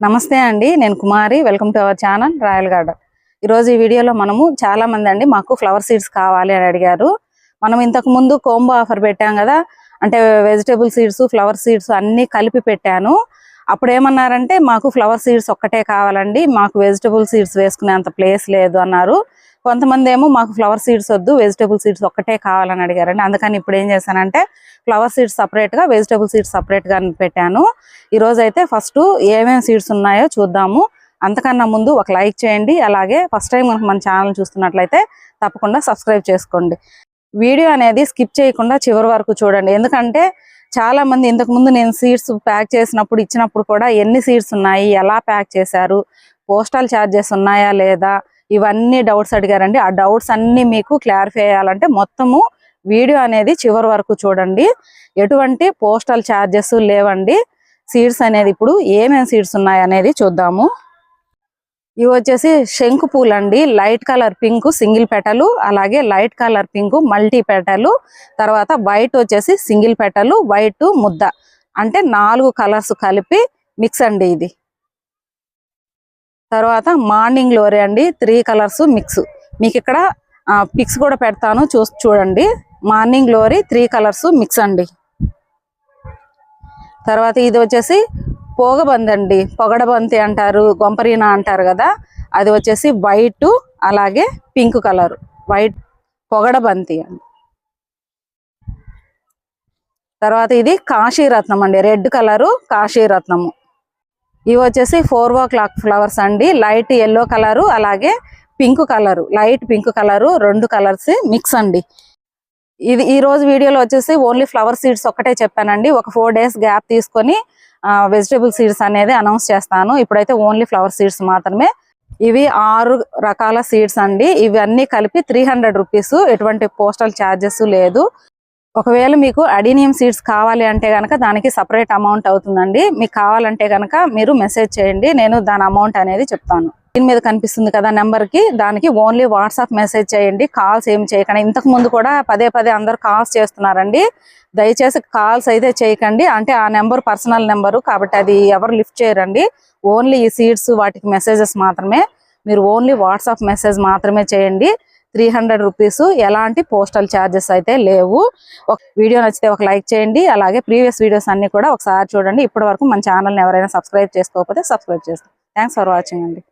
నమస్తే అండి నేను Kumari welcome to our channel Royal Garden. ఈరోజు ఈ వీడియోలో మనము చాలా మంది అండి మాకు ఫ్లవర్ సీడ్స్ కావాలి అని అడిగారు. మనం ఇంతకు ముందు కోంబో ఆఫర్ పెట్టాం కదా అంటే వెజిటేబుల్ సీడ్స్ ఫ్లవర్ సీడ్స్ అన్ని కలిపి పెట్టాను. అప్పుడు ఏమన్నారంటే మాకు ఫ్లవర్ సీడ్స్ ఒక్కటే కావాలండి మాకు వెజిటేబుల్ సీడ్స్ వేసుకునేంత ప్లేస్ లేదు అన్నారు. కొంతమంది ఏమో మాకు ఫ్లవర్ సీడ్స్ వద్దు వెజిటేబుల్ సీడ్స్ ఒక్కటే కావాలని అడిగారండి. అందుకని ఇప్పుడు ఏం చేశానంటే ఫ్లవర్ సీడ్స్ సపరేట్గా వెజిటేబుల్ సీడ్స్ సపరేట్గా పెట్టాను. ఈ రోజు అయితే ఫస్ట్ ఏమేమి సీడ్స్ ఉన్నాయో చూద్దాము. అంతకన్నా ముందు ఒక లైక్ చేయండి. అలాగే ఫస్ట్ టైం మనకు మన ఛానల్ చూస్తున్నట్లయితే తప్పకుండా సబ్స్క్రైబ్ చేసుకోండి. వీడియో అనేది స్కిప్ చేయకుండా చివరి వరకు చూడండి. ఎందుకంటే చాలా మంది ఇంతకు ముందు నేను సీడ్స్ ప్యాక్ చేసినప్పుడు ఇచ్చినప్పుడు కూడా ఎన్ని సీడ్స్ ఉన్నాయి ఎలా ప్యాక్ చేశారు పోస్టల్ ఛార్జెస్ ఉన్నాయా లేదా ఇవన్నీ డౌట్స్ అడిగారండి. ఆ డౌట్స్ అన్ని మీకు క్లారిఫై అయ్యాలంటే మొత్తము వీడియో అనేది చివరి వరకు చూడండి. ఎటువంటి పోస్టల్ ఛార్జెస్ లేవండి. సీడ్స్ అనేది ఇప్పుడు ఏమేమి సీడ్స్ ఉన్నాయి అనేది చూద్దాము. ఇవి వచ్చేసి శంకు పూలు అండి. లైట్ కలర్ పింక్ సింగిల్ పెటలు అలాగే లైట్ కలర్ పింక్ మల్టీ పెటలు తర్వాత వైట్ వచ్చేసి సింగిల్ పెటలు వైట్ ముద్ద. అంటే నాలుగు కలర్స్ కలిపి మిక్స్ అండి ఇది. తర్వాత మార్నింగ్ లోరే అండి త్రీ కలర్స్ మిక్స్. మీకు ఇక్కడ పిక్స్ కూడా పెడతాను చూ చూడండి. Morning glory three colours mix అండి. తర్వాత ఇది వచ్చేసి పోగబంది అండి పొగడబంతి అంటారు గొంపరీనా అంటారు కదా అది వచ్చేసి వైట్ అలాగే పింక్ కలర్. వైట్ పొగడబంతి అండి. తర్వాత ఇది కాశీరత్నం అండి. రెడ్ కలరు కాశీరత్నము. ఇవి వచ్చేసి ఫోర్ ఓ క్లాక్ ఫ్లవర్స్ అండి. లైట్ ఎల్లో కలరు అలాగే pink colour. Light pink colour రెండు కలర్స్ మిక్స్ అండి. ఇది ఈ రోజు వీడియోలో వచ్చేసి ఓన్లీ ఫ్లవర్ సీడ్స్ ఒక్కటే చెప్పానండి. ఒక ఫోర్ డేస్ గ్యాప్ తీసుకొని వెజిటేబుల్ సీడ్స్ అనేది అనౌన్స్ చేస్తాను. ఇప్పుడైతే ఓన్లీ ఫ్లవర్ సీడ్స్ మాత్రమే. ఇవి ఆరు రకాల సీడ్స్ అండి. ఇవన్నీ కలిపి త్రీ హండ్రెడ్ రూపీస్. ఎటువంటి పోస్టల్ ఛార్జెస్ లేదు. ఒకవేళ మీకు అడీనియం సీడ్స్ కావాలి అంటే కనుక దానికి సపరేట్ అమౌంట్ అవుతుందండి. మీకు కావాలంటే కనుక మీరు మెసేజ్ చేయండి. నేను దాని అమౌంట్ అనేది చెప్తాను. దీని మీద కనిపిస్తుంది కదా నెంబర్కి. దానికి ఓన్లీ వాట్సాప్ మెసేజ్ చేయండి. కాల్స్ ఏమి చేయకండి. ఇంతకు ముందు కూడా పదే పదే అందరు కాల్స్ చేస్తున్నారండి. దయచేసి కాల్స్ అయితే చేయకండి. అంటే ఆ నెంబర్ పర్సనల్ నెంబరు కాబట్టి అది ఎవరు లిఫ్ట్ చేయరండి. ఓన్లీ ఈ సీడ్స్ వాటికి మెసేజెస్ మాత్రమే. మీరు ఓన్లీ వాట్సాప్ మెసేజ్ మాత్రమే చేయండి. త్రీ హండ్రెడ్ రూపీస్ ఎలాంటి పోస్టల్ ఛార్జెస్ అయితే లేవు. ఒక వీడియో నచ్చితే ఒక లైక్ చేయండి. అలాగే ప్రీవియస్ వీడియోస్ అన్ని కూడా ఒకసారి చూడండి. ఇప్పటి వరకు మన ఛానల్ని ఎవరైనా సబ్స్క్రైబ్ చేసుకోకపోతే సబ్స్క్రైబ్ చేస్తాం థ్యాంక్స్ ఫర్ వాచింగ్ అండి.